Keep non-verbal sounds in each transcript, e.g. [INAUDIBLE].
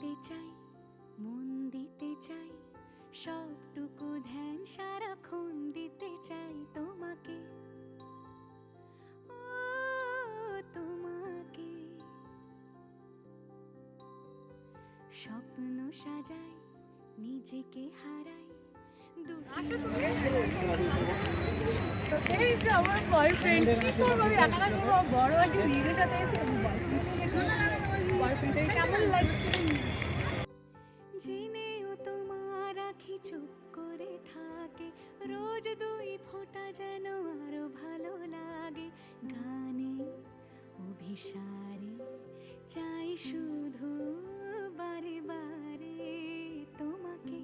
দিতে চাই মন দিতে চাই সবটুকু ধ্যান সারাক্ষণ দিতে চাই তোমাকে। ও তোমাকে। স্বপ্ন সাজাই নিজেকে হারাই এই যে আমার বয়ফ্রেন্ড কি করব? বড় একটা দিদির সাথে এসে বয়ফ্রেন্ডটাকে কেমন তোমার আখি চুপ করে থাকে। রোজ দুই ফোঁটা যেন আরও ভালো লাগে। গানে, অভিসারে, চাই শুধু বারে বারে তোমাকে।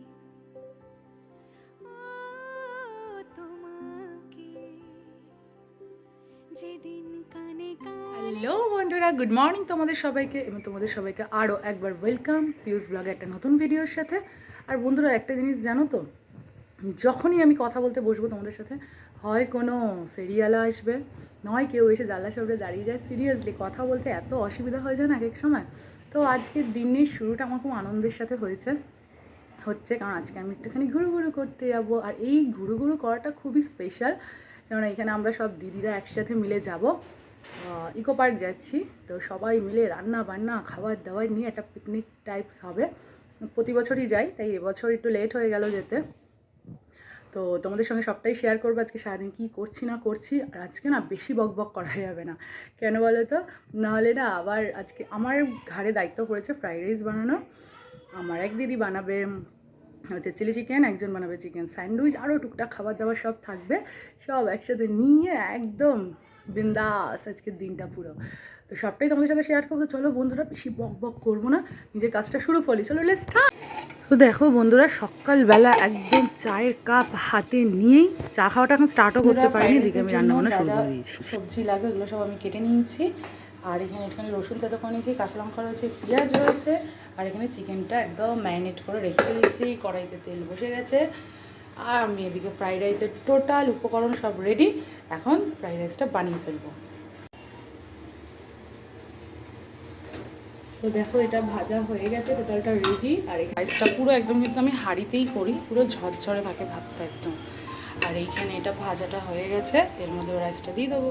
তোমাকে। যেদিন কানে হ্যালো বন্ধুরা। গুড মর্নিং তোমাদের সবাইকে এবং তোমাদের সবাইকে আরও একবার ওয়েলকাম পিউস ব্লগে একটা নতুন ভিডিওর সাথে। আর বন্ধুরা, একটা জিনিস জানো তো? যখনই আমি কথা বলতে বসবো তোমাদের সাথে, হয় কোনো ফেরিওয়ালা আসবে, নয় কেউ এসে জানলা সামনে দাঁড়িয়ে যায়। সিরিয়াসলি কথা বলতে এত অসুবিধা হয়ে যায় না এক এক সময়। তো আজকের দিনের শুরুটা আমার খুব আনন্দের সাথে হয়েছে। হচ্ছে কারণ আজকে আমি একটুখানি ঘুরু ঘুরু করতে যাব, আর এই ঘুরু ঘুরু করাটা খুবই স্পেশাল কারণ এখানে আমরা সব দিদিরা একসাথে মিলে যাব। ইকো পার্ক যাচ্ছি। তো সবাই মিলে রান্না বান্না, খাবার দাবার নিয়ে একটা পিকনিক টাইপস হবে। প্রতি বছরই যাই, তাই এবছর একটু লেট হয়ে গেল যেতে। তো তোমাদের সঙ্গে সবটাই শেয়ার করব আজকে, সারাদিন কী করছি, না করছি। আর আজকে না বেশি বক বক করা যাবে না। কেন বলো তো? নাহলে না আবার আজকে আমার ঘাড়ে দায়িত্ব পড়েছে ফ্রাইড রাইস বানানো। আমার এক দিদি বানাবে, হচ্ছে চিলি চিকেন একজন বানাবে চিকেন স্যান্ডউইচ আরও টুকটাক খাবার দাবার সব থাকবে। সব একসাথে নিয়ে একদম বিন্দাস আজকের দিনটা পুরো। তো সবটাই তোমাদের সাথে শেয়ার করব। চলো বন্ধুরা বেশি বক বক করব না। নিজের কাজটা শুরু করলি চলো লেস তো দেখো বন্ধুরা সকালবেলা একদম চায়ের কাপ হাতে নিয়েই চা খাওয়াটা এখন স্টার্টও করতে পারিনি। এদিকে আমি রান্না বান্না শুরু করে দিয়েছি। সবজি লাগে ওগুলো সব আমি কেটে নিয়েছি। আর এখানে এখানে রসুন তেতো করে নিয়েছি কাঁচা লঙ্কা রয়েছে পেঁয়াজ রয়েছে। আর এখানে চিকেনটা একদম ম্যারিনেট করে রেখে দিয়েছি। কড়াইতে তেল বসে গেছে। আর আমি এদিকে ফ্রাইড রাইসের টোটাল উপকরণ সব রেডি এখন ফ্রাইড রাইসটা বানিয়ে ফেলব। তো দেখো, এটা ভাজা হয়ে গেছে টোটালটা রেডি আর এই রাইসটা পুরো একদম কিন্তু আমি হাঁড়িতেই করি, পুরো ঝরঝরে থাকে ভাতটা একদম। আর এইখানে এটা ভাজাটা হয়ে গেছে, এর মধ্যে রাইসটা দিয়ে দেবো।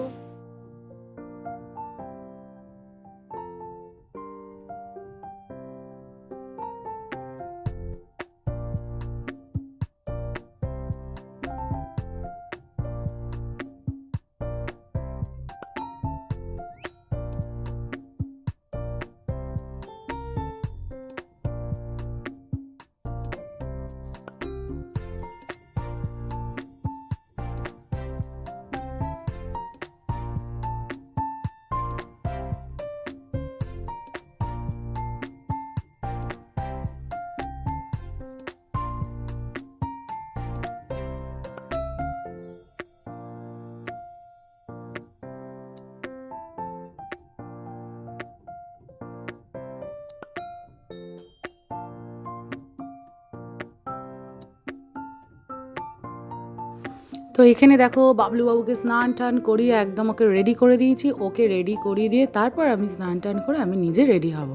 তো এখানে দেখো বাবলু বাবুকে স্নান টান করিয়ে একদম ওকে রেডি করে দিয়েছি। ওকে রেডি করিয়ে দিয়ে তারপর আমি স্নান টান করে আমি নিজে রেডি হব।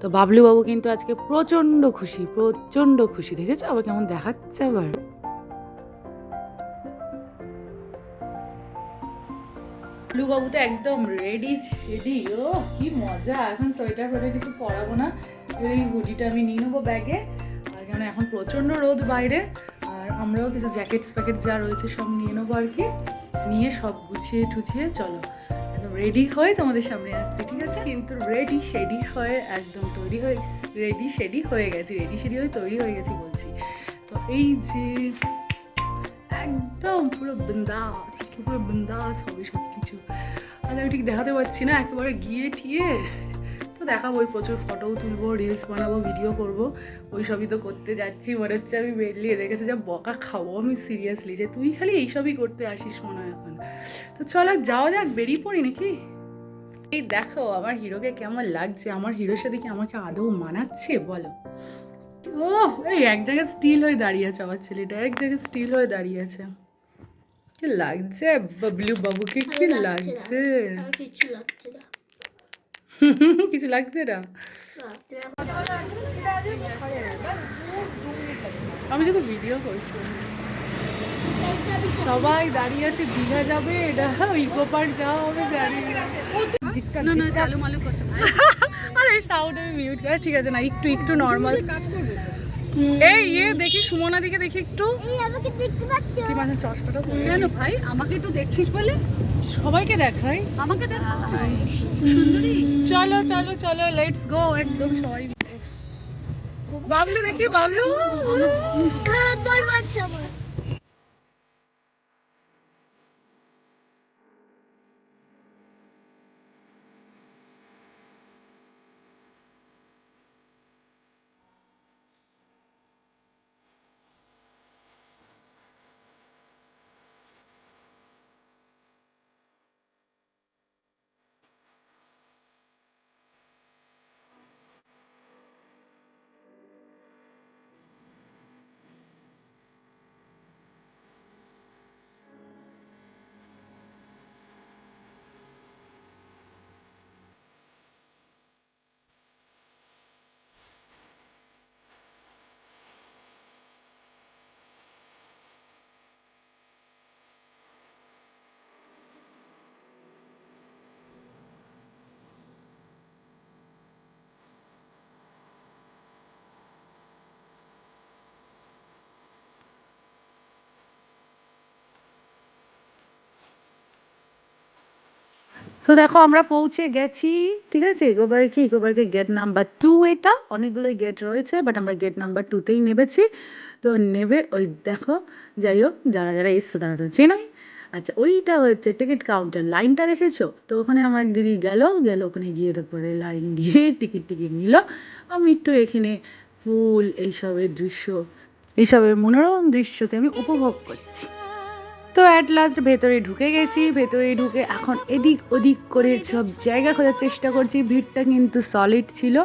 তো বাবলু বাবু কিন্তু আজকে প্রচণ্ড খুশি প্রচণ্ড খুশি। দেখেছ? আবার কেমন দেখাচ্ছে আবার। বাবলু বাবু তো একদম রেডি রেডি ও, কি মজা। এখন সোয়েটার ফোয়েটার কিছু পরাবো না। এই হুডিটা আমি নিয়ে নেব ব্যাগে। আর কেন, এখন প্রচণ্ড রোদ বাইরে। আর আমরাও কিছু জ্যাকেটস প্যাকেট যা রয়েছে সব নিয়ে নেব আর কি। নিয়ে সব গুছিয়ে টুছিয়ে চলো। একদম রেডি হয়ে তোমাদের সামনে আসছি, ঠিক আছে? কিন্তু রেডি শেডি হয়ে, একদম তৈরি হয়ে রেডি শেডি হয়ে গেছি। রেডি শেডি হয়ে তৈরি হয়ে গেছি বলছি। তো এই যে একদম পুরো বিন্দাস পুরো বিন্দাস হবে সব কিছু আমি ঠিক দেখাতে পারছি না, একেবারে গিয়ে ঠিয়ে তো দেখাবো ওই প্রচুর ফটোও তুলবো রিলস বানাবো ভিডিও করব। ওই সবই তো করতে যাচ্ছি মনে হচ্ছে আমি বেরলি কাছে যা বকা খাব আমি সিরিয়াসলি যে তুই খালি এইসবই করতে আসিস মনে হয় এখন। তো চলো যাওয়া যাক বেরিয়ে পড়ি নাকি? এই দেখো আমার হিরোকে কেমন লাগছে আমার হিরোর সাথে কি আমাকে আদৌ মানাচ্ছে বলো? ও এই এক জায়গায় স্টিল হয়ে দাঁড়িয়ে আছে আমার ছেলেটা এক জায়গায় স্টিল হয়ে দাঁড়িয়ে আছে। কি লাগছে? বাবলু বাবুকে কি লাগছে কিছু লাগছে না। [LAUGHS] কিছু লাগছে না আমি যদি ভিডিও করছি। সবাই দাঁড়িয়ে আছে দীঘা যাবে এটা ইকো পার্ক যাওয়া হবে জানি। না। না না চালু মালু করছ ভাই। আর এই সাউন্ড আমি মিউট করে। ঠিক আছে না একটু একটু নর্মাল এই ইয়ে দেখি সুমনা দিকে দেখি একটু। আমাকে দেখতে পাচ্ছ? কি মানে চশমাটা কেন ভাই? আমাকে একটু দেখছিস বলে? সবাইকে দেখাই। আমাকে দেখাই চলো চলো চলো লেটস গো একদম সবাই। বাবলু দেখি বাবলু। তো দেখো, আমরা পৌঁছে গেছি, ঠিক আছে? ইকোবার কি? ইকোবারকে গেট নাম্বার টু এটা, অনেকগুলো গেট রয়েছে বাট আমরা গেট নাম্বার টুতেই নেবেছি তো নেবে ওই দেখো, যাই হোক, যারা যারা এসছে তারা তো চেনাই। আচ্ছা ওইটা হচ্ছে টিকিট কাউন্টার লাইনটা দেখেছ? তো ওখানে আমার দিদি গেল গেল, ওখানে গিয়ে তারপরে লাইন দিয়ে টিকিট টিকিট নিল। আমি একটু এখানে ফুল, এইসবের দৃশ্য, এইসবের মনোরম দৃশ্যকে আমি উপভোগ করছি। তো অ্যাট লাস্ট ভেতরে ঢুকে গেছি ভেতরে ঢুকে এখন এদিক ওদিক করে সব জায়গা খোঁজার চেষ্টা করছি। ভিড়টা কিন্তু সলিড ছিল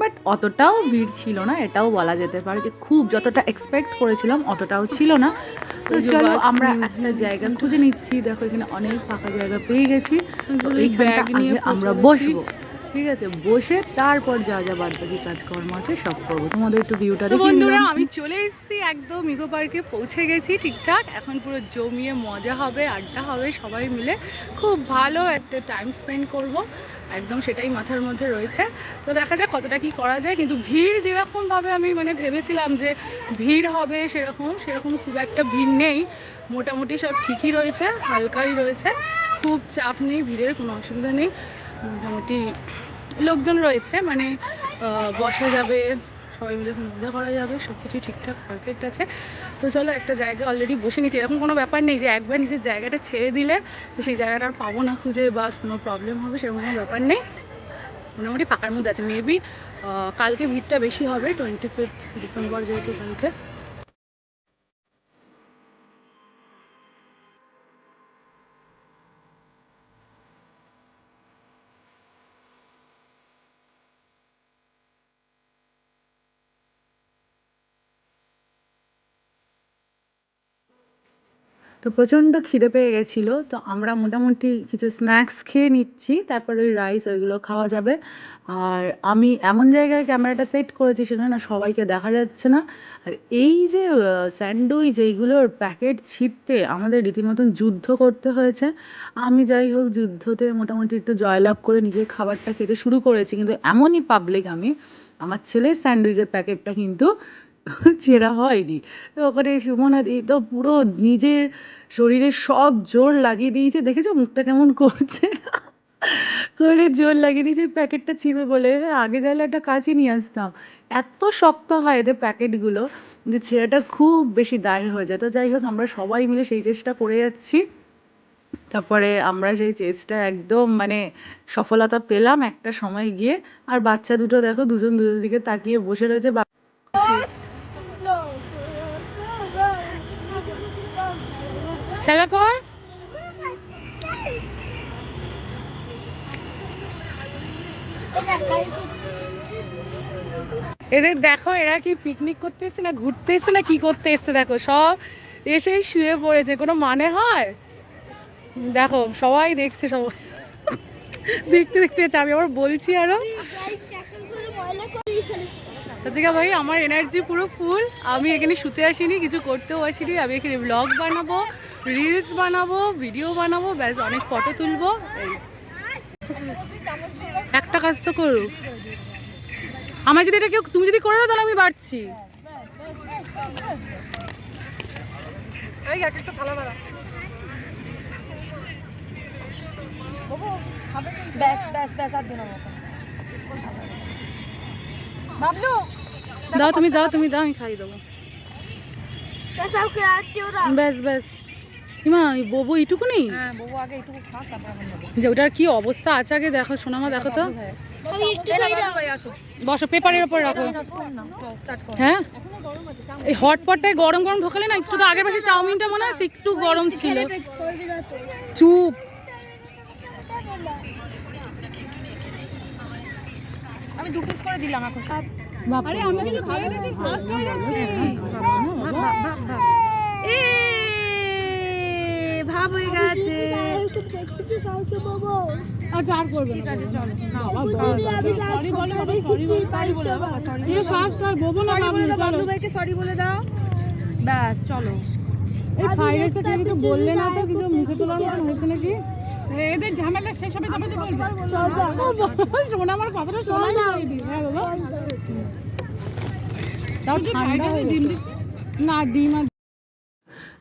বাট অতটাও ভিড় ছিল না এটাও বলা যেতে পারে যে খুব যতটা এক্সপেক্ট করেছিলাম অতটাও ছিল না। তো চলো আমরা একটা জায়গা খুঁজে নিচ্ছি। দেখো এখানে অনেক ফাঁকা জায়গা পেয়ে গেছি। আমরা বসবো। ঠিক আছে বসে তারপর যা যা বাদ বাকি কাজকর্ম আছে সব করব। তোমাদের একটু ভিউটা দেখি বন্ধুরা আমি চলে এসেছি একদম ইকো পার্কে পৌঁছে গেছি ঠিকঠাক। এখন পুরো জমিয়ে মজা হবে আড্ডা হবে সবাই মিলে। খুব ভালো একটা টাইম স্পেন্ড করব। একদম সেটাই মাথার মধ্যে রয়েছে। তো দেখা যাক কতটা কি করা যায়। কিন্তু ভিড় যেরকমভাবে আমি মানে ভেবেছিলাম যে ভিড় হবে সেরকম সেরকম খুব একটা ভিড় নেই। মোটামুটি সব ঠিকই রয়েছে হালকাই রয়েছে। খুব চাপ নেই ভিড়ের কোনো অসুবিধা নেই। মোটামুটি লোকজন রয়েছে মানে বসা যাবে, সবাই মিলে মজা করা যাবে সব কিছু ঠিকঠাক পারফেক্ট আছে। তো চলো একটা জায়গা অলরেডি বসে নিয়েছি এরকম কোনো ব্যাপার নেই যে একবার নিজের জায়গাটা ছেড়ে দিলে তো সেই জায়গাটা আর পাবো না খুঁজে বা কোনো প্রবলেম হবে, সেরকম কোনো ব্যাপার নেই। মোটামুটি ফাঁকার মধ্যে আছে মেবি কালকে ভিড়টা বেশি হবে টোয়েন্টি ফিফথ ডিসেম্বর যেহেতু কালকে। তো প্রচণ্ড খিদে পেয়ে গেছিল। তো আমরা মোটামুটি কিছু স্ন্যাক্স খেয়ে নিচ্ছি, তারপরে ওই রাইস ওইগুলো খাওয়া যাবে। আর আমি এমন জায়গায় ক্যামেরাটা সেট করেছি সেটা না সবাইকে দেখা যাচ্ছে না। আর এই যে স্যান্ডউইচ এইগুলোর প্যাকেট ছিটতে আমাদের রীতিমতন যুদ্ধ করতে হয়েছে, আমি যাই হোক যুদ্ধতে মোটামুটি একটু জয়লাভ করে নিজের খাবারটা খেতে শুরু করেছি। কিন্তু এমনই পাবলিক আমি, আমার ছেলের স্যান্ডউইচের প্যাকেটটা কিন্তু [LAUGHS] ছেঁড়া হয়নি। তো ওখানে সুমনা দি তো পুরো নিজের শরীরে সব জোর লাগিয়ে দিয়েছে। দেখেছ মুখটা কেমন করছে? [LAUGHS] করে জোর লাগিয়ে দিয়েছে প্যাকেটটা ছিঁড়বে বলে। আগে চাইলে একটা কাছে নিয়ে আসতাম। এত শক্ত হয় এদের প্যাকেটগুলো যে ছেঁড়াটা খুব বেশি দায়ের হয়ে যায়। তো যাই হোক, আমরা সবাই মিলে সেই চেষ্টা করে যাচ্ছি। তারপরে আমরা সেই চেষ্টা একদম মানে সফলতা পেলাম একটা সময় গিয়ে। আর বাচ্চা দুটো দেখো, দুজন দুজন দিকে তাকিয়ে বসে রয়েছে। খেলা কর। এদের দেখো, এরা কি পিকনিক করতে এসছে না ঘুরতে এসছে না কি করতে এসছে? দেখো, সব এসেই শুয়ে পড়েছে, কোনো মানে হয়? দেখো, সবাই দেখছে, সবাই। দেখতে দেখতে যাচ্ছে, আমি আবার বলছি আরও। তাতিকা ভাই, আমার এনার্জি পুরো ফুল আমি এখানে শুতে আসিনি, কিছু করতেও আসিনি। আমি এখানে ব্লগ বানাবো। রিলস বানাবো ভিডিও বানাবো ব্যাস অনেক ফটো তুলবো এই। একটা কাজ তো করুক। আমার যদি এটা কেউ তুমি যদি করে দাও তাহলে আমি বাড়ছি। দাও তুমি দাও তুমি দাও আমি খাই দেবো। ব্যাস ব্যাস। এই ববু এইটুকুনি হ্যাঁ বাবু আগে একটু খা তারপর আমি নেব। যে ওটার কি অবস্থা আছে আগে দেখো সোনামা দেখো তো। বসো পেপারের ওপর রাখো। স্টার্ট কর হ্যাঁ? এই হটপটটায় গরম গরম ঢোকালে না একটু তো আগের পাশে চাউমিনটা মনে আছে একটু গরম ছিল। চুপ। আমি দু পিস করে দিলাম এখন। আরে আমি কিন্তু ভাগে দিচ্ছি ফার্স্ট হয়ে যাচ্ছে এ ভাব হয়ে গেছে একটু দেখতেছি কাউকে বাবা আচ্ছা আর করবে না আছে চলো। না আমি সরি বলো দাও সরি তুমি ফার্স্ট আর ববো না সরি বলে। দাও। চলো। সরি দাও। ব্যাস চলো। এই ফ্রাইড রাইসটা খেয়ে কিছু বললে না তো কিছু মুখে তোলার মতন হয়েছে নাকি? এদের ঝামেলা শেষ হবে তবে তো বলবে। শোনা আমার কথাটা শোনা। হ্যাঁ বাবা তাও ঠান্ডা হয়ে গেছে। না ডিম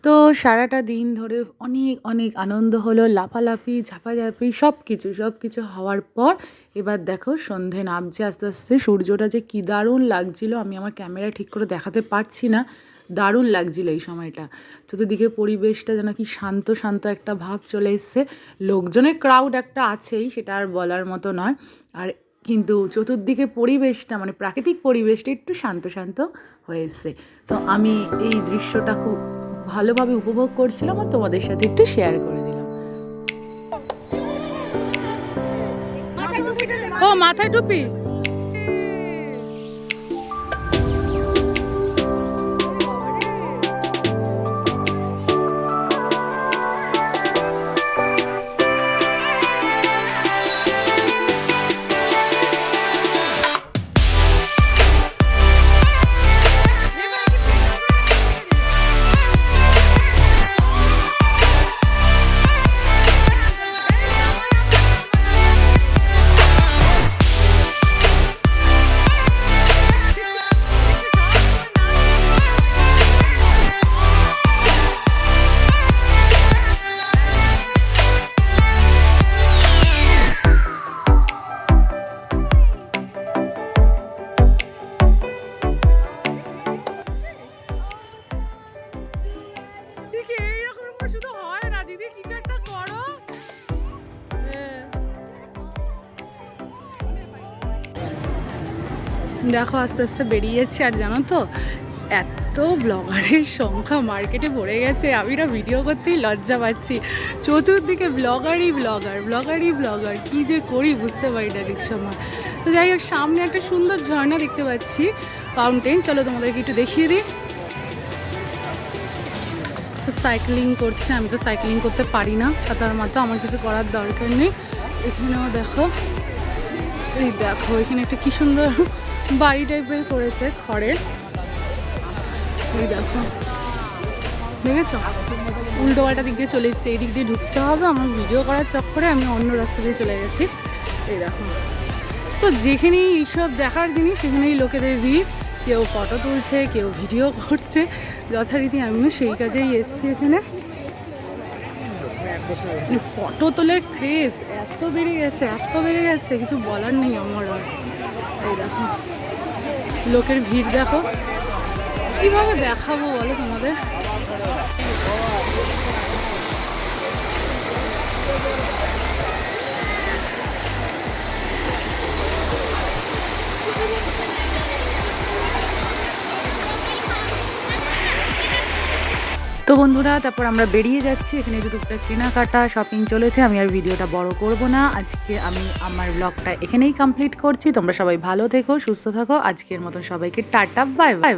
তো সারাটা দিন ধরে অনেক অনেক আনন্দ হলো, লাফালাফি, ঝাপাঝাপি সব কিছু সব কিছু হওয়ার পর এবার দেখো সন্ধে নামছে, আস্তে আস্তে সূর্যটা যে কী দারুণ লাগছিল, আমি আমার ক্যামেরা ঠিক করে দেখাতে পারছি না, দারুণ লাগছিল এই সময়টা। চতুর্দিকে পরিবেশটা যেন কি শান্ত শান্ত একটা ভাব চলে এসছে। লোকজনের ক্রাউড একটা আছেই, সেটা আর বলার মতো নয়। আর কিন্তু চতুর্দিকে পরিবেশটা মানে প্রাকৃতিক পরিবেশটা একটু শান্ত শান্ত হয়ে তো আমি এই দৃশ্যটা খুব ভালোভাবে উপভোগ করছিলাম আর তোমাদের সাথে একটু শেয়ার করে দিলাম। ও মাথায় টুপি? দেখো, আস্তে আস্তে বেরিয়ে যাচ্ছে আর জানো তো, এত ব্লগারের সংখ্যা মার্কেটে পড়ে গেছে। আমি না ভিডিও করতেই লজ্জা পাচ্ছি। চতুর্দিকে ব্লগারই ব্লগার ব্লগারই ব্লগার কী যে করি বুঝতে পারি না ঠিক সময়। তো যাই হোক, সামনে একটা সুন্দর ঝর্ণা দেখতে পাচ্ছি। ফাউন্টেন চলো তোমাদেরকে একটু দেখিয়ে দিই। সাইক্লিং করছে, আমি তো সাইক্লিং করতে পারি না। সাঁতার মাথা আমার কিছু করার দরকার নেই। এখানেও দেখো, এই দেখো, এখানে একটা কি সুন্দর বাড়ি টাইপের করেছে, খড়ের। দেখো। দেখেছ? উল্টো পাল্টা দিক দিয়ে চলে এসেছে এই দিক দিয়ে ঢুকতে হবে। আমার ভিডিও করার চক্করে আমি অন্য রাস্তা দিয়ে চলে গেছি। এই দেখো। তো যেখানেই এইসব দেখার জিনিস, সেখানেই লোকেদের ভিড়। কেউ ফটো তুলছে, কেউ ভিডিও করছে। যথারীতি আমিও সেই কাজেই এসেছি এখানে। ফটো তোলার ক্রেজ এত বেড়ে গেছে, এত বেড়ে গেছে। কিছু বলার নেই আমার লোকের ভিড় দেখো। কীভাবে দেখাবো বলো তোমাদের? তো বন্ধুরা, তারপর আমরা বেরিয়ে যাচ্ছি। এখানে যে টুকটা কেনাকাটা শপিং চলেছে। আমি আর ভিডিওটা বড় করব না। আজকে আমি আমার ব্লগটা এখানেই কমপ্লিট করছি। তোমরা সবাই ভালো থেকো, সুস্থ থাকো। আজকের মতন সবাইকে টাটা বাই বাই